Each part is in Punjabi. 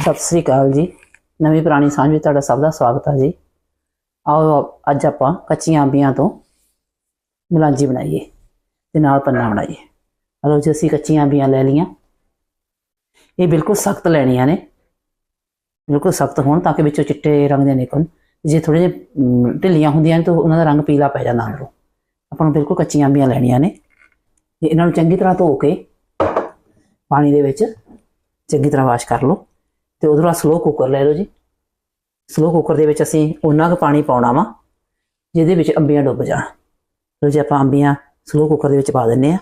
ਸਤਿ ਸ੍ਰੀ ਅਕਾਲ ਜੀ। ਨਵੀਂ ਪੁਰਾਣੀ ਸਾਂਝ ਵਿੱਚ ਤੁਹਾਡਾ ਸਭ ਦਾ ਸਵਾਗਤ ਹੈ ਜੀ। ਆਓ ਅੱਜ ਆਪਾਂ ਕੱਚੀਆਂ ਅੰਬੀਆਂ ਤੋਂ ਮਲਾਂਜੀ ਬਣਾਈਏ ਤੇ ਨਾਲ ਪੰਨਾ ਬਣਾਈਏ। ਹਲੋ ਜੀ, ਅਸੀਂ ਕੱਚੀਆਂ ਅੰਬੀਆਂ ਲੈ ਲਈਆਂ। ਇਹ ਬਿਲਕੁਲ ਸਖਤ ਲੈਣੀਆਂ ਨੇ। ਬਿਲਕੁਲ ਸਖਤ ਹੋਣ ਤਾਂ ਕਿ ਵਿੱਚੋਂ ਚਿੱਟੇ ਰੰਗ ਦੇ ਨਿਕਲਣ। ਜੇ ਥੋੜੇ ਜਿਹੇ ਢਿੱਲੀਆਂ ਹੁੰਦੀਆਂ ਨੇ ਤਾਂ ਉਹਨਾਂ ਦਾ ਰੰਗ ਪੀਲਾ ਪੈ ਜਾਂਦਾ ਅੰਦਰੋਂ। ਆਪਾਂ ਨੂੰ ਬਿਲਕੁਲ ਕੱਚੀਆਂ ਅੰਬੀਆਂ ਲੈਣੀਆਂ ਨੇ। ਇਹਨਾਂ ਨੂੰ ਚੰਗੀ ਤਰ੍ਹਾਂ ਧੋ ਕੇ ਪਾਣੀ ਦੇ ਵਿੱਚ ਚੰਗੀ ਤਰ੍ਹਾਂ ਵਾਸ਼ ਕਰ ਲਓ। ਤੇ ਉਧਰ ਆ ਸਲੋ ਕੁੱਕਰ ਲੈ ਲਓ ਜੀ। ਸਲੋ ਕੁੱਕਰ ਦੇ ਵਿੱਚ ਅਸੀਂ ਉਹਨਾਂ ਕੁ ਪਾਣੀ ਪਾਉਣਾ ਵਾ, ਜਿਹਦੇ ਵਿੱਚ ਅੰਬੀਆਂ ਡੁੱਬ ਜਾਣ। ਲਓ ਜੀ, ਆਪਾਂ ਅੰਬੀਆਂ ਸਲੋ ਕੁੱਕਰ ਦੇ ਵਿੱਚ ਪਾ ਦਿੰਨੇ ਆ।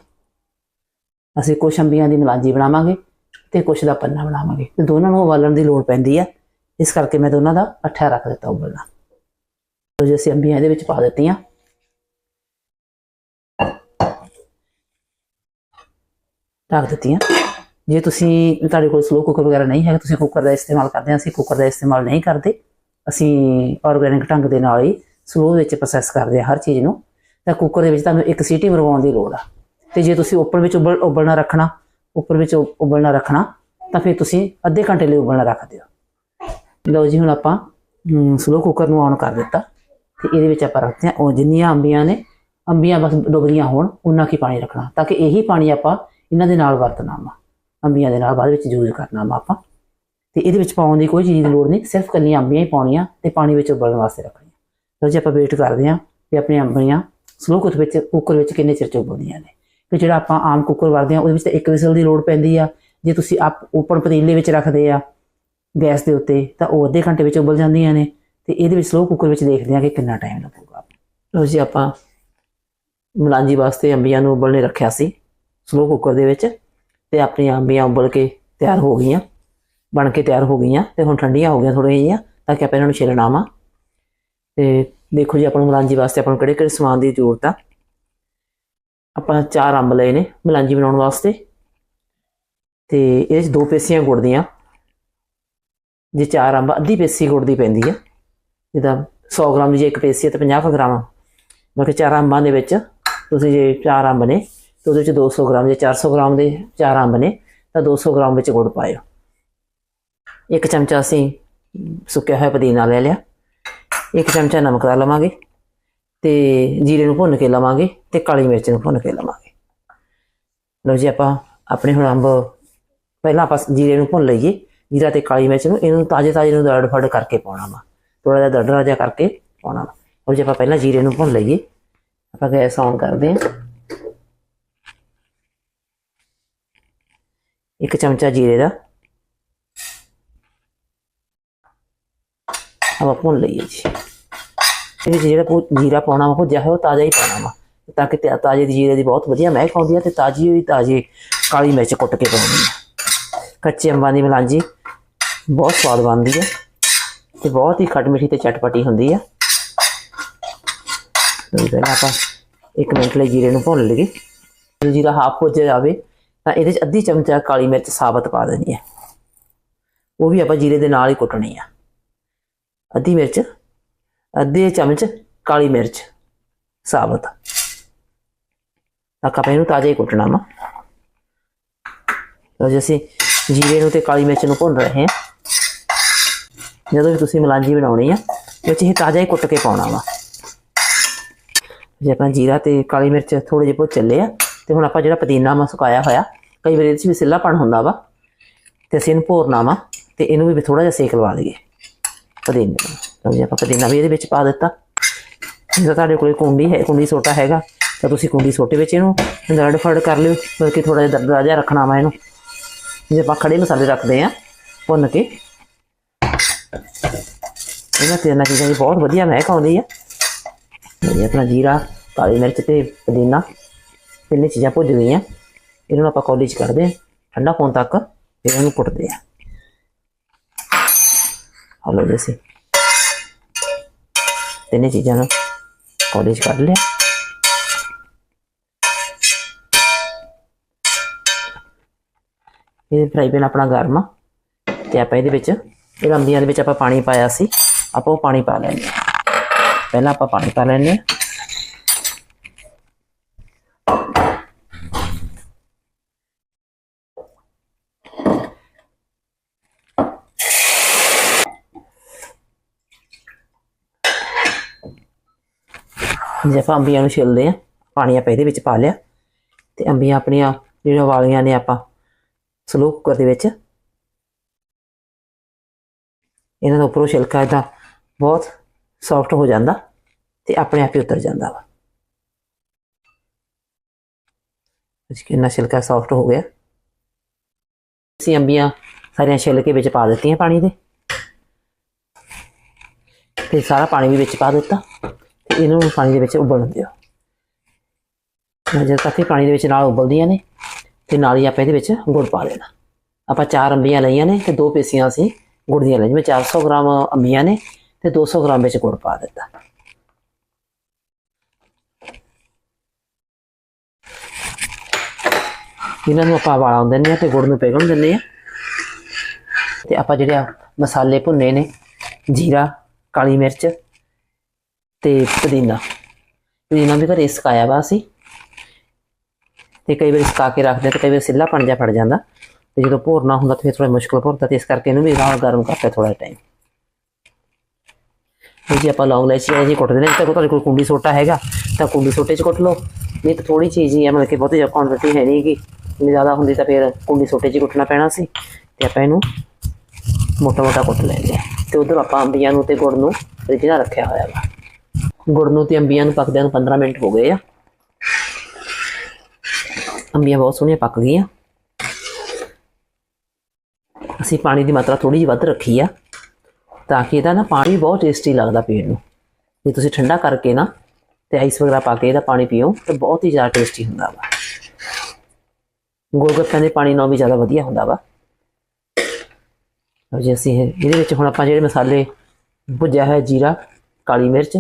ਅਸੀਂ ਕੁਛ ਅੰਬੀਆਂ ਦੀ ਮਲਾਂਜੀ ਬਣਾਵਾਂਗੇ ਤੇ ਕੁਛ ਦਾ ਪੰਨਾ ਬਣਾਵਾਂਗੇ। ਤੇ ਦੋਨਾਂ ਨੂੰ ਉਬਾਲਣ ਦੀ ਲੋੜ ਪੈਂਦੀ ਆ। ਇਸ ਕਰਕੇ ਮੈਂ ਦੋਨਾਂ ਦਾ ਇਕੱਠਾ ਰੱਖ ਦਿੱਤਾ ਉਬਲਣਾ। ਲਓ ਜੀ, ਅਸੀਂ ਅੰਬੀਆਂ ਇਹਦੇ ਵਿੱਚ ਪਾ ਦਿੱਤੀਆਂ। ਰੱਖ ਦਿੱਤੀਆਂ। ਜੇ ਤੁਸੀਂ ਤੁਹਾਡੇ ਕੋਲ ਸਲੋ ਕੁੱਕਰ ਵਗੈਰਾ ਨਹੀਂ ਹੈਗਾ, ਤੁਸੀਂ ਕੁੱਕਰ ਦਾ ਇਸਤੇਮਾਲ ਕਰਦੇ ਆ, ਅਸੀਂ ਕੁੱਕਰ ਦਾ ਇਸਤੇਮਾਲ ਨਹੀਂ ਕਰਦੇ। ਅਸੀਂ ਆਰਗੈਨਿਕ ਢੰਗ ਦੇ ਨਾਲ ਹੀ ਸਲੋ ਵਿੱਚ ਪ੍ਰੋਸੈਸ ਕਰਦੇ ਆ ਹਰ ਚੀਜ਼ ਨੂੰ। ਤਾਂ ਕੁੱਕਰ ਦੇ ਵਿੱਚ ਤੁਹਾਨੂੰ ਇੱਕ ਸੀਟੀ ਮਰਵਾਉਣ ਦੀ ਲੋੜ ਆ। ਤੇ ਜੇ ਤੁਸੀਂ ਉੱਪਰ ਵਿੱਚ ਉਬਲ ਉਬਲਣਾ ਰੱਖਣਾ ਉੱਪਰ ਵਿੱਚ ਉ- ਉਬਲਣਾ ਰੱਖਣਾ, ਤਾਂ ਫਿਰ ਤੁਸੀਂ ਅੱਧੇ ਘੰਟੇ ਲਈ ਉਬਲਣਾ ਰੱਖ ਦਿਓ। ਲਓ ਜੀ, ਹੁਣ ਆਪਾਂ ਸਲੋ ਕੁੱਕਰ ਨੂੰ ਆਨ ਕਰ ਦਿੱਤਾ। ਤੇ ਇਹਦੇ ਵਿੱਚ ਆਪਾਂ ਰੱਖਦੇ ਹਾਂ, ਉਹ ਜਿੰਨੀਆਂ ਅੰਬੀਆਂ ਨੇ, ਅੰਬੀਆਂ ਬਸ ਡੁੱਬਦੀਆਂ ਹੋਣ ਉਨਾ ਕੀ ਪਾਣੀ ਰੱਖਣਾ। ਤਾਂ ਕਿ ਇਹੀ ਪਾਣੀ ਆਪਾਂ ਇਹਨਾਂ ਦੇ ਨਾਲ ਵਰਤਣਾ ਵਾ। ਅੰਬੀਆਂ ਦੇ ਨਾਲ ਬਾਅਦ ਵਿੱਚ ਯੂਜ਼ ਕਰਨਾ ਵਾ ਆਪਾਂ। ਤੇ ਇਹਦੇ ਵਿੱਚ ਪਾਉਣ ਦੀ ਕੋਈ ਚੀਜ਼ ਦੀ ਲੋੜ ਨਹੀਂ, ਸਿਰਫ ਕੱਲੀਆਂ ਅੰਬੀਆਂ ਹੀ ਪਾਉਣੀਆਂ ਤੇ ਪਾਣੀ ਵਿੱਚ ਉਬਲਣ ਵਾਸਤੇ ਰੱਖਣੀਆਂ। ਲਓ ਜੀ ਆਪਾਂ ਵੇਟ ਕਰਦੇ ਹਾਂ ਕਿ ਆਪਣੀਆਂ ਅੰਬੀਆਂ ਸਲੋ ਕੁੱਕਰ ਵਿੱਚ ਕੁੱਕਰ ਵਿੱਚ ਕਿੰਨੇ ਚਿਰ ਚ ਉਬਲਦੀਆਂ ਨੇ। ਕਿ ਜਿਹੜਾ ਆਪਾਂ ਆਮ ਕੁੱਕਰ ਵਰਦੇ ਆ ਉਹਦੇ ਵਿੱਚ ਤਾਂ ਇੱਕ ਵਿਸਲ ਦੀ ਲੋੜ ਪੈਂਦੀ ਆ। ਜੇ ਤੁਸੀਂ ਆਪ ਓਪਨ ਪਤੀਲੇ ਵਿੱਚ ਰੱਖਦੇ ਆ ਗੈਸ ਦੇ ਉੱਤੇ, ਤਾਂ ਉਹ ਅੱਧੇ ਘੰਟੇ ਵਿੱਚ ਉਬਲ ਜਾਂਦੀਆਂ ਨੇ। ਤੇ ਇਹਦੇ ਵਿੱਚ ਸਲੋ ਕੁੱਕਰ ਵਿੱਚ ਦੇਖਦੇ ਆ ਕਿ ਕਿੰਨਾ ਟਾਈਮ ਲੱਗੂਗਾ। ਲਓ ਜੀ ਆਪਾਂ ਮਲਾਂਜੀ ਵਾਸਤੇ ਅੰਬੀਆਂ ਨੂੰ ਉਬਲਣੇ ਰੱਖਿਆ ਸੀ ਸਲੋ ਕੁੱਕਰ ਦੇ ਵਿੱਚ। ਤੇ ਆਪਣੀਆਂ ਅੰਬੀਆਂ ਉਬਲ ਕੇ ਤਿਆਰ ਹੋ ਗਈਆਂ। ਬਣ ਕੇ ਤਿਆਰ ਹੋ ਗਈਆਂ ਤੇ ਹੁਣ ਠੰਡੀਆਂ ਹੋ ਗਈਆਂ ਥੋੜ੍ਹੀਆਂ ਜਿਹੀਆਂ ਤਾਂ ਕਿ ਆਪਾਂ ਇਹਨਾਂ ਨੂੰ ਛਿੱਲਣਾ ਵਾ। ਤੇ ਦੇਖੋ ਜੀ, ਆਪਾਂ ਨੂੰ ਮਲਾਂਜੀ ਵਾਸਤੇ ਆਪਾਂ ਨੂੰ ਕਿਹੜੇ ਕਿਹੜੇ ਸਮਾਨ ਦੀ ਜ਼ਰੂਰਤ ਆ। ਆਪਾਂ ਚਾਰ ਅੰਬ ਲਏ ਨੇ ਮਲਾਂਜੀ ਬਣਾਉਣ ਵਾਸਤੇ। ਤੇ ਇਹਦੇ ਵਿੱਚ ਦੋ ਪੇਸੀਆਂ ਗੁੜ ਦੀਆਂ। ਜੇ ਚਾਰ ਅੰਬ, ਅੱਧੀ ਪੇਸੀ ਗੁੜ ਦੀ ਪੈਂਦੀ ਆ। ਜਿੱਦਾਂ 100 ਗ੍ਰਾਮ ਦੀ ਜੇ ਇੱਕ ਪੇਸੀ ਹੈ ਤਾਂ 50 ਕੁ ਗ੍ਰਾਮ ਬਾਕੀ ਚਾਰ ਅੰਬਾਂ ਦੇ ਵਿੱਚ ਤੁਸੀਂ ਜੇ ਚਾਰ ਅੰਬ ਨੇ ਤੇ ਉਹਦੇ ਵਿੱਚ 200 ਗ੍ਰਾਮ ਜੇ 400 ਗ੍ਰਾਮ ਦੇ ਚਾਰ ਅੰਬ ਨੇ, ਤਾਂ 200 ਗ੍ਰਾਮ ਵਿੱਚ ਗੁੜ ਪਾਇਓ। ਇੱਕ ਚਮਚਾ ਅਸੀਂ ਸੁੱਕਿਆ ਹੋਇਆ ਪੁਦੀਨਾ ਲੈ ਲਿਆ। ਇੱਕ ਚਮਚਾ ਨਮਕ ਦਾ ਲਵਾਂਗੇ ਤੇ ਜੀਰੇ ਨੂੰ ਭੁੰਨ ਕੇ ਲਵਾਂਗੇ ਤੇ ਕਾਲੀ ਮਿਰਚ ਨੂੰ ਭੁੰਨ ਕੇ ਲਵਾਂਗੇ। ਲਓ ਜੀ, ਆਪਾਂ ਆਪਣੇ ਹੁਣ ਅੰਬ ਪਹਿਲਾਂ ਆਪਾਂ ਜੀਰੇ ਨੂੰ ਭੁੰਨ ਲਈਏ। ਜੀਰਾ ਤੇ ਕਾਲੀ ਮਿਰਚ ਨੂੰ ਇਹਨੂੰ ਤਾਜ਼ੇ ਤਾਜ਼ੇ ਨੂੰ ਦਰੜ ਫੜ ਕਰਕੇ ਪਾਉਣਾ ਵਾ। ਥੋੜਾ ਜਿਹਾ ਦਰੜਾ ਜਿਹਾ ਕਰਕੇ ਪਾਉਣਾ ਵਾ। ਉਹ ਜੇ, ਆਪਾਂ ਪਹਿਲਾਂ ਜੀਰੇ ਨੂੰ ਭੁੰਨ ਲਈਏ। ਆਪਾਂ ਗੈਸ ਔਨ ਕਰਦੇ ਹਾਂ। ਇੱਕ ਚਮਚਾ ਜੀਰੇ ਦਾ। ਆਪਾਂ ਭੁੰਨ ਲਈਏ ਜੀ। ਇਹਦੇ ਵਿੱਚ ਜਿਹੜਾ ਭੁ- ਜੀਰਾ ਪਾਉਣਾ ਵਾ ਭੁੱਜਿਆ ਹੋਇਆ ਉਹ ਤਾਜ਼ਾ ਹੀ ਪਾਉਣਾ ਵਾ। ਤਾਂ ਕਿ ਤੇ- ਤਾਜ਼ੇ ਦੀ ਜੀਰੇ ਦੀ ਬਹੁਤ ਵਧੀਆ ਮਹਿਕ ਆਉਂਦੀ ਹੈ ਤੇ ਤਾਜ਼ੀ ਹੋਈ ਤਾਜ਼ੀ ਕਾਲੀ ਮਿਰਚ ਕੁੱਟ ਕੇ ਪਾਉਣੀ ਹੈ ਕੱਚੇ ਅੰਬਾਂ ਦੀ ਮਲਾਂਜੀ ਬਹੁਤ ਸਵਾਦ ਬਣਦੀ ਹੈ ਤੇ ਬਹੁਤ ਹੀ ਖੱਟ ਮਿੱਠੀ ਤੇ ਚਟਪਟੀ ਹੁੰਦੀ ਹੈ ਪਹਿਲਾਂ ਆਪਾਂ 1 ਮਿੰਟ ਲਈ ਜੀਰੇ ਨੂੰ ਭੁੰਨ ਲਈਏ। ਜਦੋਂ ਜੀਰਾ ਹਾਫ ਹੋ ਜਾਵੇ ਤਾਂ ਇਹਦੇ ਚ ਅੱਧੀ ਚਮਚਾ ਕਾਲੀ ਮਿਰਚ ਸਾਬਤ ਪਾ ਦੇਣੀ ਹੈ। ਉਹ ਵੀ ਆਪਾਂ ਜੀਰੇ ਦੇ ਨਾਲ ਹੀ ਕੁੱਟਣੀ ਆ। ਅੱਧੀ ਮਿਰਚ, ਅੱਧੇ ਚਮਚ ਕਾਲੀ ਮਿਰਚ ਸਾਬਤ। ਤਾਂ ਆਪਾਂ ਇਹਨੂੰ ਤਾਜ਼ਾ ਹੀ ਕੁੱਟਣਾ ਵਾ। ਲਓ ਜੀ, ਅਸੀਂ ਜੀਰੇ ਨੂੰ ਤੇ ਕਾਲੀ ਮਿਰਚ ਨੂੰ ਭੁੰਨ ਰਹੇ ਹਾਂ। ਜਦੋਂ ਵੀ ਤੁਸੀਂ ਮਲਾਂਜੀ ਬਣਾਉਣੀ ਆ, ਵਿੱਚ ਇਹ ਤਾਜ਼ਾ ਹੀ ਕੁੱਟ ਕੇ ਪਾਉਣਾ ਵਾ। ਜੇ ਆਪਣਾ ਜੀਰਾ ਤੇ ਕਾਲੀ ਮਿਰਚ ਥੋੜੇ ਜਿਹੇ ਭੁੱਜ ਚੱਲੇ ਆ, ਤੇ ਹੁਣ ਆਪਾਂ ਜਿਹੜਾ ਪੁਦੀਨਾ ਮਾ ਸੁਕਾਇਆ ਹੋਇਆ ਕਈ ਵਾਰ ਇਹਦੇ 'ਚ ਵੀ ਸਿੱਲਾਪਣ ਹੁੰਦਾ ਵਾ, ਤੇ ਅਸੀਂ ਇਹਨੂੰ ਭੋਰਨਾ ਵਾ, ਤੇ ਇਹਨੂੰ ਵੀ ਥੋੜਾ ਜਿਹਾ ਸੇਕ ਲਵਾ ਦਈਏ। ਪੁਦੀਨੇ ਨੂੰ। ਲਓ ਆਪਾਂ ਪੁਦੀਨਾ ਵੀ ਇਹਦੇ ਵਿੱਚ ਪਾ ਦਿੱਤਾ। ਜੇ ਤੁਹਾਡੇ ਕੋਲ ਕੁੰਡੀ ਹੈ, ਕੁੰਡੀ ਸੋਟਾ ਹੈਗਾ, ਤਾਂ ਤੁਸੀਂ ਕੁੰਡੀ ਸੋਟੇ ਵਿੱਚ ਇਹਨੂੰ ਦਰੜ ਫੜ ਕਰ ਲਿਓ ਬਲਕਿ ਥੋੜਾ ਜਿਹਾ ਦਰਦਰਾ ਜਿਹਾ ਰੱਖਣਾ ਵਾ ਇਹਨੂੰ। ਜੇ ਆਪਾਂ ਖੜੇ ਮਸਾਲੇ ਰੱਖਦੇ ਆ ਭੁੰਨ ਕੇ। ਇਹਨਾਂ ਤੇ ਇਹਨਾਂ ਚੀਜ਼ਾਂ ਦੀ ਬਹੁਤ ਵਧੀਆ ਮਹਿਕ ਆਉਂਦੀ ਆ। ਇਹ ਆਪਣਾ ਜੀਰਾ, ਕਾਲੀ ਮਿਰਚ ਤੇ ਪੁਦੀਨਾ। ਤਿੰਨੇ ਚੀਜ਼ਾਂ ਭੁੱਜ ਗਈਆਂ ਇਹਨਾਂ ਨੂੰ ਆਪਾਂ ਕੌਲੀ ਕਰਦੇ ਕੱਢਦੇ ਆ ਠੰਡਾ ਹੋਣ ਤੱਕ ਫਿਰ ਇਹਨੂੰ ਕੁੱਟਦੇ ਆ ਹਲੋ ਜੈਸੇ ਤਿੰਨੇ ਚੀਜ਼ਾਂ ਨੂੰ ਕੌਲੀ ਕਰ ਲਿਆ। ਇਹ ਫਰਾਈ ਪੈਨ ਆਪਣਾ ਗਰਮ ਆ। ਤੇ ਆਪਾਂ ਇਹਦੇ ਵਿੱਚ, ਇਹ ਅੰਬੀਆਂ ਦੇ ਵਿੱਚ ਆਪਾਂ ਪਾਣੀ ਪਾਇਆ ਸੀ। ਆਪਾਂ ਉਹ ਪਾਣੀ ਪਾ ਲੈਂਦੇ ਹਾਂ। ਪਹਿਲਾਂ ਆਪਾਂ ਪਾਣੀ ਪਾ ਲੈਂਦੇ ਹਾਂ। ਜੇ ਆਪਾਂ ਅੰਬੀਆਂ ਨੂੰ ਛਿੱਲਦੇ ਆ, ਪਾਣੀ ਆਪਾਂ ਇਹਦੇ ਵਿੱਚ ਪਾ ਲਿਆ ਤੇ ਅੰਬੀਆਂ ਆਪਣੀਆਂ ਜਿਹੜੀਆਂ ਵਾਲੀਆਂ ਨੇ ਆਪਾਂ ਸਲੋ ਕੁੱਕਰ ਦੇ ਵਿੱਚ, ਇਹਨਾਂ ਦਾ ਉੱਪਰੋਂ ਛਿਲਕਾ ਇਹਦਾ ਬਹੁਤ ਸੌਫਟ ਹੋ ਜਾਂਦਾ ਤੇ ਆਪਣੇ ਆਪ ਹੀ ਉਤਰ ਜਾਂਦਾ ਵਾ। ਅੱਜ ਕਿੰਨਾ ਛਿਲਕਾ ਸੌਫਟ ਹੋ ਗਿਆ। ਅਸੀਂ ਅੰਬੀਆਂ ਸਾਰੀਆਂ ਛਿੱਲ ਕੇ ਵਿੱਚ ਪਾ ਦਿੱਤੀਆਂ ਪਾਣੀ ਦੇ। ਤੇ ਸਾਰਾ ਪਾਣੀ ਵੀ ਵਿੱਚ ਪਾ ਦਿੱਤਾ। ਇਹਨੂੰ ਪਾਣੀ ਦੇ ਵਿੱਚ ਉਬਲਣ ਦਿਓ। ਜਦੋਂ ਤੱਕ ਇਹ ਪਾਣੀ ਦੇ ਵਿੱਚ ਨਾਲ ਉਬਲਦੀਆਂ ਨੇ, ਤੇ ਨਾਲ ਹੀ ਆਪਾਂ ਇਹਦੇ ਵਿੱਚ ਗੁੜ ਪਾ ਦੇਣਾ ਆਪਾਂ ਚਾਰ ਅੰਬੀਆਂ ਲਈਆਂ ਨੇ ਤੇ ਦੋ ਪੀਸੀਆਂ ਅਸੀਂ ਗੁੜ ਦੀਆਂ ਲਈਆਂ ਜਿਵੇਂ 400 ਗ੍ਰਾਮ ਅੰਬੀਆਂ ਨੇ ਤੇ 200 ਗ੍ਰਾਮ ਵਿੱਚ ਗੁੜ ਪਾ ਦਿੱਤਾ। ਇਹਨਾਂ ਨੂੰ ਆਪਾਂ ਵਾਲਾ ਦਿੰਦੇ ਆ ਤੇ ਗੁੜ ਨੂੰ ਪਿਘਲਣ ਦਿੰਦੇ ਆ ਤੇ ਆਪਾਂ ਜਿਹੜੇ ਆ ਮਸਾਲੇ ਭੁੰਨੇ ਨੇ, ਜੀਰਾ, ਕਾਲੀ ਮਿਰਚ ਤੇ ਪੁਦੀਨਾ। ਪੁਦੀਨਾ ਵੀ ਘਰੇ ਸਕਾਇਆ ਵਾ ਅਸੀਂ। ਤੇ ਕਈ ਵਾਰ ਸੁਕਾ ਕੇ ਰੱਖਦੇ ਤੇ ਕਈ ਵਾਰ ਸਿੱਲਾ ਪਣ ਜਾ, ਫੜ ਜਾਂਦਾ। ਤੇ ਜਦੋਂ ਭੋਰਨਾ ਹੁੰਦਾ ਤੇ ਫਿਰ ਥੋੜਾ ਮੁਸ਼ਕਲ ਭੋਰਦਾ ਤੇ ਇਸ ਕਰਕੇ ਇਹਨੂੰ ਵੀ ਨਾਲ ਗਰਮ ਕਰਕੇ ਥੋੜਾ ਟਾਈਮ ਇਹ ਜੀ ਆਪਾਂ ਲੌਂਗ ਲੈਚੀ ਇਹ ਜੀ ਕੁੱਟਦੇ ਨੇ ਤਾਂ ਤੁਹਾਡੇ ਕੋਲ ਕੁੰਡੀ ਸੋਟਾ ਹੈਗਾ, ਤਾਂ ਕੁੰਡੀ ਸੋਟੇ 'ਚ ਕੁੱਟ ਲਓ। ਨਹੀਂ ਤਾਂ ਥੋੜੀ ਚੀਜ਼ ਹੀ ਹੈ ਮਤਲਬ ਕਿ ਬਹੁਤੀ ਜ਼ਿਆਦਾ ਕੁਆਂਟੀਟੀ ਹੈ ਨਹੀਂ ਜੇ ਜ਼ਿਆਦਾ ਹੁੰਦੀ ਤਾਂ ਫਿਰ ਕੁੰਡੀ ਸੋਟੇ 'ਚ ਕੁੱਟਣਾ ਪੈਣਾ ਸੀ। ਤੇ ਆਪਾਂ ਇਹਨੂੰ ਮੋਟਾ ਮੋਟਾ ਕੁੱਟ ਲੈਂਦੇ ਹਾਂ ਤੇ ਉਧਰ ਆਪਾਂ ਅੰਬੀਆਂ ਨੂੰ ਤੇ ਗੁੜ ਨੂੰ ਫ੍ਰਿਜ ਨਾਲ ਰੱਖਿਆ ਹੋਇਆ ਵਾ। ਗੁੜ ਨੂੰ ਤੇ ਅੰਬੀਆਂ ਨੂੰ ਪੱਕਦਿਆਂ ਨੂੰ 15 ਮਿੰਟ ਹੋ ਗਏ ਆ। ਅੰਬੀਆਂ ਬਹੁਤ ਸੋਹਣੀਆਂ ਪੱਕ ਗਈਆਂ। ਅਸੀਂ ਪਾਣੀ ਦੀ ਮਾਤਰਾ ਥੋੜੀ ਜਿਹੀ ਵੱਧ ਰੱਖੀ ਆ, ਤਾਂ ਕਿ ਇਹਦਾ ਨਾ ਪਾਣੀ ਬਹੁਤ ਟੇਸਟੀ ਲੱਗਦਾ ਪੀਣ ਨੂੰ। ਜੇ ਤੁਸੀਂ ਠੰਡਾ ਕਰਕੇ ਨਾ ਤੇ ਆਈਸ ਵਗੈਰਾ ਪਾ ਕੇ ਇਹਦਾ ਪਾਣੀ ਪੀਓ, ਤਾਂ ਬਹੁਤ ਹੀ ਜ਼ਿਆਦਾ ਟੇਸਟੀ ਹੁੰਦਾ ਵਾ। ਗੋਲਗੱਪਿਆਂ ਦੇ ਪਾਣੀ ਨਾਲ ਵੀ ਜ਼ਿਆਦਾ ਵਧੀਆ ਹੁੰਦਾ ਵਾ। ਲਓ ਜੀ, ਅਸੀਂ ਇਹਦੇ ਵਿੱਚ ਹੁਣ ਆਪਾਂ ਜਿਹੜੇ ਮਸਾਲੇ ਭੁੱਜਿਆ ਹੋਇਆ ਜੀਰਾ, ਕਾਲੀ ਮਿਰਚ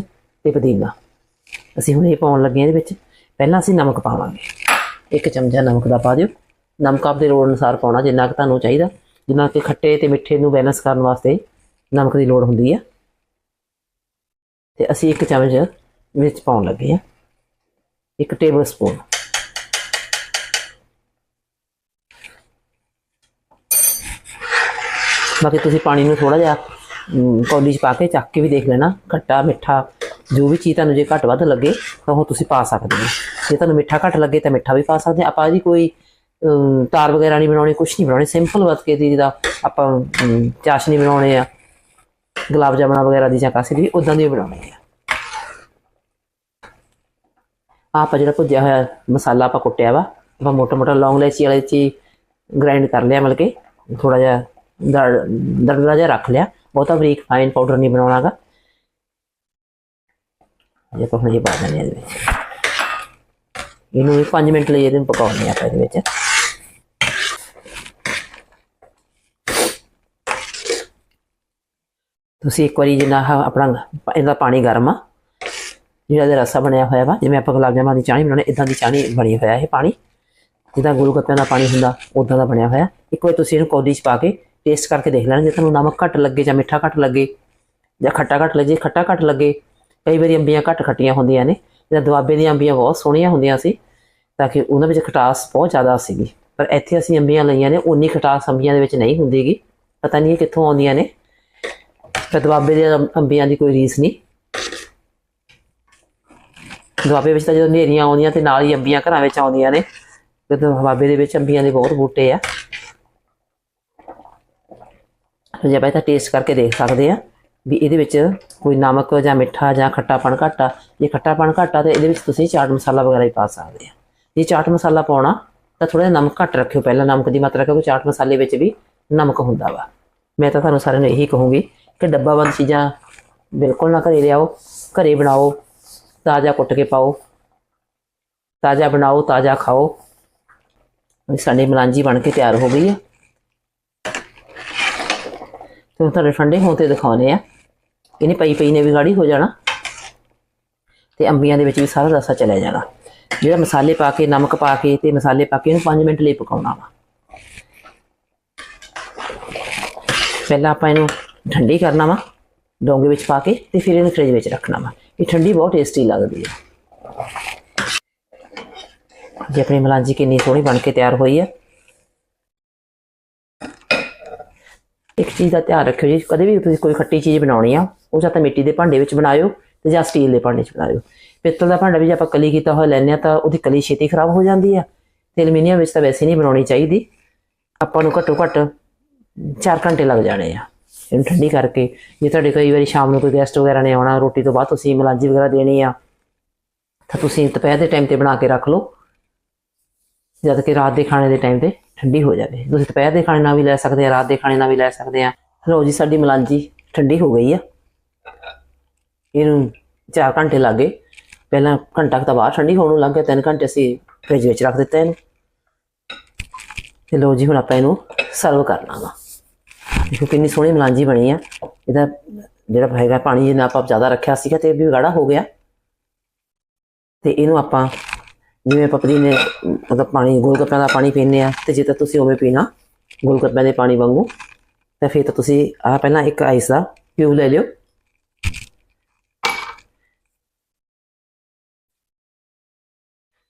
ਤੇ ਪੁਦੀਨਾ। ਅਸੀਂ ਹੁਣ ਇਹ ਪਾਉਣ ਲੱਗੇ ਹਾਂ ਇਹਦੇ ਵਿੱਚ। ਪਹਿਲਾਂ ਅਸੀਂ ਨਮਕ ਪਾਵਾਂਗੇ। ਇੱਕ ਚਮਚਾ ਨਮਕ ਦਾ ਪਾ ਦਿਓ। ਨਮਕ ਆਪਦੇ ਲੋੜ ਅਨੁਸਾਰ ਪਾਉਣਾ, ਜਿੰਨਾ ਕੁ ਤੁਹਾਨੂੰ ਚਾਹੀਦਾ। ਜਿੰਨਾ ਕਿ ਖੱਟੇ ਤੇ ਮਿੱਠੇ ਨੂੰ ਬੈਲੈਂਸ ਕਰਨ ਵਾਸਤੇ ਨਮਕ ਦੀ ਲੋੜ ਹੁੰਦੀ ਹੈ ਤੇ ਅਸੀਂ ਇੱਕ ਚਮਚ ਮਿਰਚ ਪਾਉਣ ਲੱਗੇ ਹਾਂ। ਇੱਕ ਟੇਬਲ ਸਪੂਨ ਬਾਕੀ ਤੁਸੀਂ ਪਾਣੀ ਨੂੰ ਥੋੜਾ ਜਿਹਾ ਕੌਲੀ 'ਚ ਪਾ ਕੇ ਚੱਕ ਕੇ ਵੀ ਦੇਖ ਲੈਣਾ। ਖੱਟਾ, ਮਿੱਠਾ ਜੋ ਵੀ ਚੀਜ਼ ਤੁਹਾਨੂੰ ਜੇ ਘੱਟ ਵੱਧ ਲੱਗੇ ਤਾਂ ਉਹ ਤੁਸੀਂ ਪਾ ਸਕਦੇ ਹੋ। ਜੇ ਤੁਹਾਨੂੰ ਮਿੱਠਾ ਘੱਟ ਲੱਗੇ ਤਾਂ ਮਿੱਠਾ ਵੀ ਪਾ ਸਕਦੇ ਹਾਂ। ਆਪਾਂ ਇਹਦੀ ਕੋਈ ਤਾਰ ਵਗੈਰਾ ਨਹੀਂ ਬਣਾਉਣੀ ਕੁਝ ਨਹੀਂ ਬਣਾਉਣੀ। ਸਿੰਪਲ ਵਰਤ ਕੇ ਦੀ ਜਿਹਦਾ ਆਪਾਂ ਅਮ, ਚਾਸ਼ਨੀ ਬਣਾਉਣੇ ਆ ਗੁਲਾਬ ਜਾਮਣਾ ਵਗੈਰਾ ਦੀ ਜਾਂ ਕਾਸੀ ਦੀ ਉਦਾਂ ਦੀ ਬਣਾਉਣੀ ਆ। ਆਪਾਂ ਜਿਹੜਾ ਭੁੱਜਿਆ ਹੋਇਆ ਮਸਾਲਾ ਆਪਾਂ ਕੁੱਟਿਆ ਵਾ ਆਪਾਂ ਮੋਟਾ ਮੋਟਾ ਲੌਂਗ ਇਲਾਇਚੀ ਵਾਲੇ ਚ ਗ੍ਰਾਈਂਡ ਕਰ ਲਿਆ ਮਤਲਬ ਕਿ ਥੋੜਾ ਜਿਹਾ ਦੜ ਦਰਦਰਾ ਜਿਹਾ ਰੱਖ ਲਿਆ। ਬਹੁਤਾ ਬਰੀਕ ਫਾਈਨ ਪਾਊਡਰ ਨਹੀਂ ਬਣਾਉਣਾਗਾ ਇਹ ਆਪਾਂ ਹੁਣ ਇਹ ਪਾ ਦਿੰਦੇ ਹਾਂ ਇਹਦੇ ਵਿੱਚ। ਇਹਨੂੰ ਵੀ 5 ਮਿੰਟ ਲਈ ਇਹਨੂੰ ਪਕਾਉਣੇ ਆਪਾਂ ਇਹਦੇ ਵਿੱਚ। ਤੁਸੀਂ ਇੱਕ ਵਾਰੀ ਜਿੰਨਾ ਆਹ ਆਪਣਾ ਇਹਦਾ ਪਾਣੀ ਗਰਮ ਆ। ਜਿਹੜਾ ਇਹਦਾ ਰਸਾ ਬਣਿਆ ਹੋਇਆ ਵਾ, ਜਿਵੇਂ ਆਪਾਂ ਗੁਲਾਬ ਜਾਮੁਨ ਦੀ ਚਾਹਣੀ ਬਣਾਉਣੇ ਇਦਾਂ ਦੀ ਚਾਣੀ ਬਣੀ ਹੋਇਆ ਇਹ ਪਾਣੀ। ਜਿੱਦਾਂ ਗੁਰੂ ਗੱਪਿਆਂ ਦਾ ਪਾਣੀ ਹੁੰਦਾ ਉਦਾਂ ਦਾ ਬਣਿਆ ਹੋਇਆ। ਇੱਕ ਵਾਰ ਤੁਸੀਂ ਇਹਨੂੰ ਕੌਲੀ 'ਚ ਪਾ ਕੇ ਟੇਸਟ ਕਰਕੇ ਦੇਖ ਲੈਣਾ, ਜੇ ਤੁਹਾਨੂੰ ਨਮਕ ਘੱਟ ਲੱਗੇ ਜਾਂ ਮਿੱਠਾ ਘੱਟ ਲੱਗੇ ਜਾਂ ਖੱਟਾ ਘੱਟ ਲੱਗੇ ਖੱਟਾ ਘੱਟ ਲੱਗੇ ਕਈ ਵਾਰੀ ਅੰਬੀਆਂ ਘੱਟ ਖੱਟੀਆਂ ਹੁੰਦੀਆਂ ਨੇ, ਜਾਂ ਦੁਆਬੇ ਦੀਆਂ ਅੰਬੀਆਂ ਬਹੁਤ ਸੋਹਣੀਆਂ ਹੁੰਦੀਆਂ ਸੀ, ਤਾਂ ਕਿ ਉਹਨਾਂ ਵਿੱਚ ਖਟਾਸ ਬਹੁਤ ਜ਼ਿਆਦਾ ਸੀਗੀ। ਪਰ ਇੱਥੇ ਅਸੀਂ ਅੰਬੀਆਂ ਲਈਆਂ ਨੇ ਉਨੀ ਖਟਾਸ ਅੰਬੀਆਂ ਦੇ ਵਿੱਚ ਨਹੀਂ ਹੁੰਦੀਗੀ ਪਤਾ ਨਹੀਂ ਇਹ ਕਿੱਥੋਂ ਆਉਂਦੀਆਂ ਨੇ। ਪਰ ਦੁਆਬੇ ਦੀਆਂ ਅੰਬੀਆਂ ਦੀ ਕੋਈ ਰੀਸ ਨਹੀਂ। ਦੁਆਬੇ ਵਿੱਚ ਤਾਂ ਜਦੋਂ ਹਨੇਰੀਆਂ ਆਉਂਦੀਆਂ ਤੇ ਨਾਲ ਹੀ ਅੰਬੀਆਂ ਘਰਾਂ ਵਿੱਚ ਆਉਂਦੀਆਂ ਨੇ, ਤੇ ਦੁਆਬੇ ਦੇ ਵਿੱਚ ਅੰਬੀਆਂ ਦੇ ਬਹੁਤ ਬੂਟੇ ਆ। ਜੇ ਆਪਾਂ ਇਹਦਾ ਟੇਸਟ ਕਰਕੇ ਦੇਖ ਸਕਦੇ ਆ। ਵੀ ਇਹਦੇ ਵਿੱਚ ਕੋਈ ਨਮਕ ਜਾਂ ਮਿੱਠਾ ਜਾਂ ਖੱਟਾਪਣ ਘੱਟ ਆ ਜੇ ਖੱਟਾਪਣ ਘੱਟ ਆ ਤੇ ਇਹਦੇ ਵਿੱਚ ਤੁਸੀਂ ਚਾਟ ਮਸਾਲਾ ਵਗੈਰਾ ਵੀ ਪਾ ਸਕਦੇ ਆ। ਜੇ ਚਾਟ ਮਸਾਲਾ ਪਾਉਣਾ ਤਾਂ ਥੋੜਾ ਜਿਹਾ ਨਮਕ ਘੱਟ ਰੱਖਿਓ ਪਹਿਲਾਂ, ਨਮਕ ਦੀ ਮਾਤਰਾ, ਕਿਉਂਕਿ ਚਾਟ ਮਸਾਲੇ ਵਿੱਚ ਵੀ ਨਮਕ ਹੁੰਦਾ ਵਾ। ਮੈਂ ਤਾਂ ਤੁਹਾਨੂੰ ਸਾਰਿਆਂ ਨੂੰ ਇਹੀ ਕਹੂੰਗੀ ਕਿ ਡੱਬਾਬੰਦ ਚੀਜ਼ਾਂ ਬਿਲਕੁਲ ਨਾ ਘਰੇ ਲਿਆਓ, ਘਰੇ ਬਣਾਓ, ਤਾਜ਼ਾ ਕੁੱਟ ਕੇ ਪਾਓ, ਤਾਜ਼ਾ ਬਣਾਓ, ਤਾਜ਼ਾ ਖਾਓ। ਸਾਡੀ ਮਲਾਂਜੀ ਬਣ ਕੇ ਤਿਆਰ ਹੋ ਗਈ ਹੈ ਤੇ ਹੁਣ ਤੁਹਾਡੇ ਠੰਡੇ ਹੋਣ ਤੇ ਦਿਖਾਉਨੇ ਆ। ਇਹਨੇ ਪਈ ਪਈ ਨੇ ਵੀ ਗਾੜੀ ਹੋ ਜਾਣਾ। ਤੇ ਅੰਬੀਆਂ ਦੇ ਵਿੱਚ ਵੀ ਸਾਰਾ ਰਸਾ ਚਲਾ ਜਾਣਾ। ਜਿਹੜਾ ਮਸਾਲੇ ਪਾ ਕੇ, ਨਮਕ ਪਾ ਕੇ ਤੇ ਮਸਾਲੇ ਪਾ ਕੇ ਇਹਨੂੰ 5 ਮਿੰਟ ਲਈ ਪਕਾਉਣਾ ਵਾ। ਪਹਿਲਾਂ ਆਪਾਂ ਇਹਨੂੰ ਠੰਡੀ ਕਰਨਾ ਵਾ, ਡੋਂਗੇ ਵਿੱਚ ਪਾ ਕੇ ਤੇ ਫਿਰ ਇਹਨੂੰ ਫ੍ਰਿਜ ਵਿੱਚ ਰੱਖਣਾ ਵਾ। ਇਹ ਠੰਡੀ ਬਹੁਤ ਟੇਸਟੀ ਲੱਗਦੀ ਹੈ ਜੇ ਆਪਣੀ ਮਲਾਂਜੀ ਕਿੰਨੀ ਸੋਹਣੀ ਬਣ ਕੇ ਤਿਆਰ ਹੋਈ ਹੈ ਇੱਕ ਚੀਜ਼ ਦਾ ਧਿਆਨ ਰੱਖਿਓ ਜੀ, ਕਦੇ ਵੀ ਤੁਸੀਂ ਕੋਈ ਖੱਟੀ ਚੀਜ਼ ਬਣਾਉਣੀ ਆ, ਉਹ ਜਾਂ ਤਾਂ ਮਿੱਟੀ ਦੇ ਭਾਂਡੇ ਵਿੱਚ ਬਣਾਇਓ ਤੇ ਜਾਂ ਸਟੀਲ ਦੇ ਭਾਂਡੇ 'ਚ ਬਣਾਇਓ। ਪਿੱਤਲ ਦਾ ਭਾਂਡਾ ਵੀ ਜੇ ਆਪਾਂ ਕਲੀ ਕੀਤਾ ਹੋਇਆ ਲੈਂਦੇ ਆ ਤਾਂ ਉਹਦੀ ਕਲੀ ਛੇਤੀ ਖਰਾਬ ਹੋ ਜਾਂਦੀ ਆ। ਤੇ ਐਲੂਮੀਨੀਅਮ ਵਿੱਚ ਤਾਂ ਵੈਸੇ ਨਹੀਂ ਬਣਾਉਣੀ ਚਾਹੀਦੀ। ਆਪਾਂ ਨੂੰ ਘੱਟੋ ਘੱਟ 4 ਘੰਟੇ ਲੱਗ ਜਾਣੇ ਆ। ਇਹਨੂੰ ਠੰਡੀ ਕਰਕੇ, ਜੇ ਤੁਹਾਡੇ ਕਈ ਵਾਰੀ ਸ਼ਾਮ ਨੂੰ ਕੋਈ ਗੈਸਟ ਵਗੈਰਾ ਨੇ ਆਉਣਾ, ਰੋਟੀ ਤੋਂ ਬਾਅਦ ਤੁਸੀਂ ਮਲਾਂਜੀ ਵਗੈਰਾ ਦੇਣੀ ਆ, ਤਾਂ ਤੁਸੀਂ ਦੁਪਹਿਰ ਦੇ ਟਾਈਮ ਤੇ ਬਣਾ ਕੇ ਰੱਖ ਲਓ। ਜਦ ਕਿ ਰਾਤ ਦੇ ਖਾਣੇ ਦੇ ਟਾਈਮ ਤੇ। ਠੰਡੀ ਹੋ ਜਾਵੇ। ਤੁਸੀਂ ਦੁਪਹਿਰ ਦੇ ਖਾਣੇ ਨਾਲ ਵੀ ਲੈ ਸਕਦੇ ਆ, ਰਾਤ ਦੇ ਖਾਣੇ ਨਾਲ ਵੀ ਲੈ ਸਕਦੇ ਆ। ਲਓ ਜੀ, ਸਾਡੀ ਮਲਾਂਜੀ ਠੰਡੀ ਹੋ ਗਈ ਆ। ਇਹਨੂੰ 4 ਘੰਟੇ ਲੱਗੇ ਪਹਿਲਾਂ ਘੰਟਾ ਕੁ ਤਾਂ ਬਾਹਰ ਠੰਡੀ ਹੋਣ ਨੂੰ ਲੱਗ ਗਿਆ। 3 ਘੰਟੇ ਅਸੀਂ ਫ੍ਰਿਜ ਵਿੱਚ ਰੱਖ ਦਿੱਤਾ ਇਹਨੂੰ। ਤੇ ਲਓ ਜੀ, ਹੁਣ ਆਪਾਂ ਇਹਨੂੰ ਸਰਵ ਕਰਨਾ ਵਾ। ਦੇਖੋ ਕਿੰਨੀ ਸੋਹਣੀ ਮਲਾਂਜੀ ਬਣੀ ਆ। ਇਹਦਾ ਜਿਹੜਾ ਹੈਗਾ ਪਾਣੀ ਜਿੰਨਾ ਆਪਾਂ ਜ਼ਿਆਦਾ ਰੱਖਿਆ ਸੀਗਾ ਤੇ ਇਹ ਵੀ ਗਾੜਾ ਹੋ ਗਿਆ। ਤੇ ਇਹਨੂੰ ਆਪਾਂ ਜਿਵੇਂ ਆਪਾਂ ਪਦੀਨੇ ਮਤਲਬ ਪਾਣੀ, ਗੋਲਗੱਪਿਆਂ ਦਾ ਪਾਣੀ ਪੀਂਦੇ ਆ ਤੇ ਜੇ ਤਾਂ ਤੁਸੀਂ ਉਵੇਂ ਪੀਣਾ, ਗੋਲਗੱਪਿਆਂ ਦੇ ਪਾਣੀ ਵਾਂਗੂ, ਤਾਂ ਫਿਰ ਤਾਂ ਤੁਸੀਂ ਆ ਪਹਿਲਾਂ ਇੱਕ ਆਈਸ ਦਾ ਕਿਊਬ ਲੈ ਲਿਓ।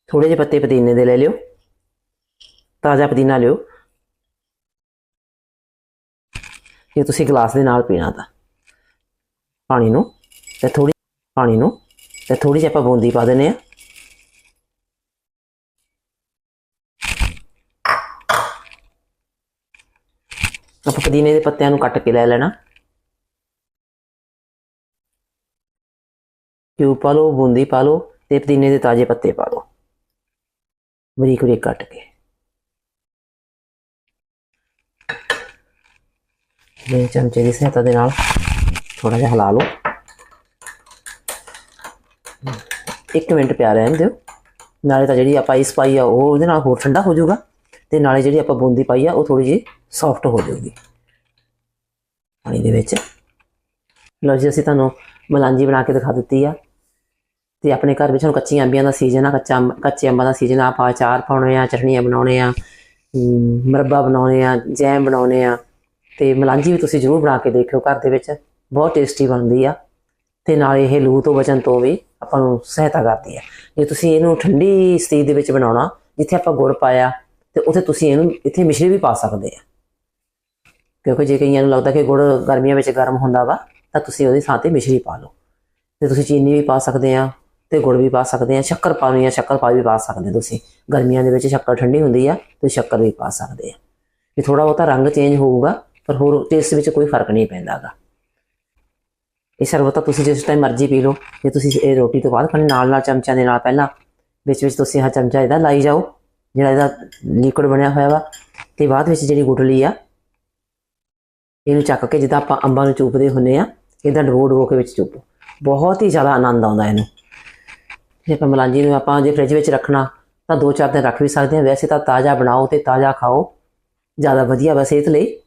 ਥੋੜੇ ਜਿਹੇ ਪੱਤੇ ਪੁਦੀਨੇ ਦੇ ਲੈ ਲਿਓ, ਤਾਜ਼ਾ ਪੁਦੀਨਾ ਲਿਓ। ਜੇ ਤੁਸੀਂ ਗਲਾਸ ਦੇ ਨਾਲ ਪੀਣਾ ਤਾਂ ਪਾਣੀ ਨੂੰ, ਤੇ ਥੋੜੀ ਪਾਣੀ ਨੂੰ, ਤੇ ਥੋੜੀ ਜਿਹੀ ਆਪਾਂ ਬੂੰਦੀ ਪਾ ਦਿੰਨੇ ਆ ਪੁਦੀਨੇ ਦੇ ਪੱਤਿਆਂ ਨੂੰ ਕੱਟ ਕੇ ਲੈ ਲੈਣਾ। ਕਿਉਂ ਪਾ ਲਓ, ਬੂੰਦੀ ਪਾ ਲਓ ਤੇ ਪੁਦੀਨੇ ਦੇ ਤਾਜ਼ੇ ਪੱਤੇ ਪਾ ਲਓ। ਬਰੀਕ ਬਰੀਕ ਕੱਟ ਕੇ। ਮੈਂ ਚਮਚੇ ਦੀ ਸਹਾਇਤਾ ਦੇ ਨਾਲ ਥੋੜਾ ਜਿਹਾ ਹਿਲਾ ਲਓ। ਇੱਕ ਮਿੰਟ ਪਿਆ ਰਹਿਣ ਦਿਓ। ਨਾਲੇ ਤਾਂ ਜਿਹੜੀ ਆਪਾਂ ਇਸ ਪਾਈ ਆ, ਉਹ ਉਹਦੇ ਨਾਲ ਹੋਰ ਠੰਡਾ ਹੋ ਜਾਊਗਾ ਤੇ ਨਾਲੇ ਜਿਹੜੀ ਆਪਾਂ ਬੂੰਦੀ ਪਾਈ ਆ, ਉਹ ਥੋੜੀ ਜਿਹੀ ਸੌਫਟ ਹੋ ਜਾਊਗੀ। ਪਾਣੀ ਦੇ ਵਿੱਚ। ਲਓ ਜੀ ਅਸੀਂ ਤੁਹਾਨੂੰ ਮਲਾਂਜੀ ਬਣਾ ਕੇ ਦਿਖਾ ਦਿੱਤੀ ਆ। ਤੇ ਆਪਣੇ ਘਰ ਵਿੱਚ ਹੁਣ ਕੱਚੀਆਂ ਅੰਬੀਆਂ ਦਾ ਸੀਜ਼ਨ ਆ ਕੱਚਾ ਅੰਬ- ਕੱਚੇ ਅੰਬਾਂ ਦਾ ਸੀਜ਼ਨ ਆ। ਆਪਾਂ ਅਚਾਰ ਪਾਉਣੇ ਆ ਚਟਣੀਆਂ ਬਣਾਉਣੇ ਆ ਅਮ, ਮੁਰੱਬਾ ਬਣਾਉਣੇ ਆ ਜੈਮ ਬਣਾਉਣੇ ਆ। ਤੇ ਮਲਾਂਜੀ ਵੀ ਤੁਸੀਂ ਜ਼ਰੂਰ ਬਣਾ ਕੇ ਦੇਖਿਓ ਘਰ ਦੇ ਵਿੱਚ। ਬਹੁਤ ਟੇਸਟੀ ਬਣਦੀ ਆ। ਤੇ ਨਾਲ ਇਹ ਲੂ ਤੋਂ ਬਚਣ ਤੋਂ ਵੀ ਆਪਾਂ ਨੂੰ ਸਹਾਇਤਾ ਕਰਦੀ ਆ। ਜੇ ਤੁਸੀਂ ਇਹਨੂੰ ਠੰਡੀ ਸਥਿਤੀ ਦੇ ਵਿੱਚ ਬਣਾਉਣਾ ਜਿੱਥੇ ਆਪਾਂ ਗੁੜ ਪਾਇਆ ਤੇ ਉੱਥੇ ਤੁਸੀਂ ਇਹਨੂੰ ਇੱਥੇ ਮਿਸ਼ਰੀ ਵੀ ਪਾ ਸਕਦੇ ਆ। ਕਿਉਂਕਿ ਜੇ ਕਈਆਂ ਨੂੰ ਲੱਗਦਾ ਕਿ ਗੁੜ ਗਰਮੀਆਂ ਵਿੱਚ ਗਰਮ ਹੁੰਦਾ ਵਾ, ਤਾਂ ਤੁਸੀਂ ਉਹਦੀ ਥਾਂ ਤੇ ਮਿਸ਼ਰੀ ਪਾ ਲਓ। ਤੇ ਤੁਸੀਂ ਚੀਨੀ ਵੀ ਪਾ ਸਕਦੇ ਆ, ਤੇ ਗੁੜ ਵੀ ਪਾ ਸਕਦੇ ਆ, ਸ਼ੱਕਰ ਪਾਉਣੀ ਆ, ਸ਼ੱਕਰ ਪਾ ਵੀ ਪਾ ਸਕਦੇ ਤੁਸੀਂ। ਗਰਮੀਆਂ ਦੇ ਵਿੱਚ ਸ਼ੱਕਰ ਠੰਡੀ ਹੁੰਦੀ ਆ ਤੇ ਸ਼ੱਕਰ ਵੀ ਪਾ ਸਕਦੇ ਆ। ਇਹ ਥੋੜਾ ਬਹੁਤਾ ਰੰਗ ਚੇਂਜ ਹੋਊਗਾ, ਪਰ ਹੋਰ ਟੇਸਟ ਵਿੱਚ ਕੋਈ ਫ਼ਰਕ ਨਹੀਂ ਪੈਂਦਾਗਾ। ਇਹ ਸ਼ਰਬਤ ਤੁਸੀਂ ਜਿਸ ਟਾਈਮ ਮਰਜ਼ੀ ਪੀ ਲਓ। ਜੇ ਤੁਸੀਂ ਇਹ ਰੋਟੀ ਤੋਂ ਬਾਅਦ ਖਾਣੇ ਨਾਲ ਨਾਲ ਚਮਚਿਆਂ ਦੇ ਨਾਲ ਪਹਿਲਾਂ ਵਿੱਚ ਵਿੱਚ ਤੁਸੀਂ ਆਹ ਚਮਚਾ ਇਹਦਾ ਲਾਈ ਜਾਓ, ਜਿਹੜਾ ਇਹਦਾ ਲਿਕੁਇਡ ਬਣਿਆ ਹੋਇਆ ਵਾ, ਤੇ ਬਾਅਦ ਵਿੱਚ ਜਿਹੜੀ ਗੁਟਲੀ ਆ ਇਹਨੂੰ ਚੱਕ ਕੇ ਜਿੱਦਾਂ ਆਪਾਂ ਅੰਬਾਂ ਨੂੰ ਚੂਪਦੇ ਹੁੰਨੇ ਆ, ਇਹਦਾ ਡਬੋ ਡਬੋ ਕੇ ਵਿੱਚ ਚੂਪੋ। ਬਹੁਤ ਹੀ ਜ਼ਿਆਦਾ ਆਨੰਦ ਆਉਂਦਾ ਇਹਨੂੰ। ਜੇ ਆਪਾਂ ਮਲਾਂਜੀ ਨੂੰ ਆਪਾਂ ਜੇ ਫ੍ਰਿਜ ਵਿੱਚ ਰੱਖਣਾ, ਤਾਂ ਦੋ ਚਾਰ ਦਿਨ ਰੱਖ ਵੀ ਸਕਦੇ ਹਾਂ ਵੈਸੇ ਤਾਂ ਤਾਜ਼ਾ ਬਣਾਓ ਤੇ ਤਾਜ਼ਾ ਖਾਓ। ਜ਼ਿਆਦਾ ਵਧੀਆ ਵਾ ਸਿਹਤ ਲਈ।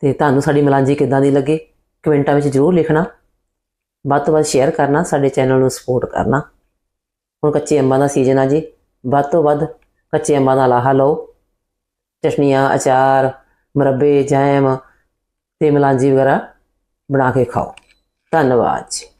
ਤੇ ਤੁਹਾਨੂੰ ਸਾਡੀ ਮਲਾਂਜੀ ਕਿੱਦਾਂ ਦੀ ਲੱਗੇ, ਕਮੈਂਟਾਂ ਵਿੱਚ ਜ਼ਰੂਰ ਲਿਖਣਾ। ਵੱਧ ਤੋਂ ਵੱਧ ਸ਼ੇਅਰ ਕਰਨਾ, ਸਾਡੇ ਚੈਨਲ ਨੂੰ ਸਪੋਰਟ ਕਰਨਾ। ਹੁਣ ਕੱਚੇ ਅੰਬਾਂ ਦਾ ਸੀਜ਼ਨ ਆ ਜੀ। ਵੱਧ ਤੋਂ ਵੱਧ ਕੱਚੇ ਅੰਬਾਂ ਦਾ ਲਾਹਾ ਲਓ। ਚਟਨੀਆਂ, ਅਚਾਰ ਮੁਰੱਬੇ ਜੈਮ ਤੇ ਮਲਾਂਜੀ ਵਗੈਰਾ ਬਣਾ ਕੇ ਖਾਓ। ਧੰਨਵਾਦ ਜੀ।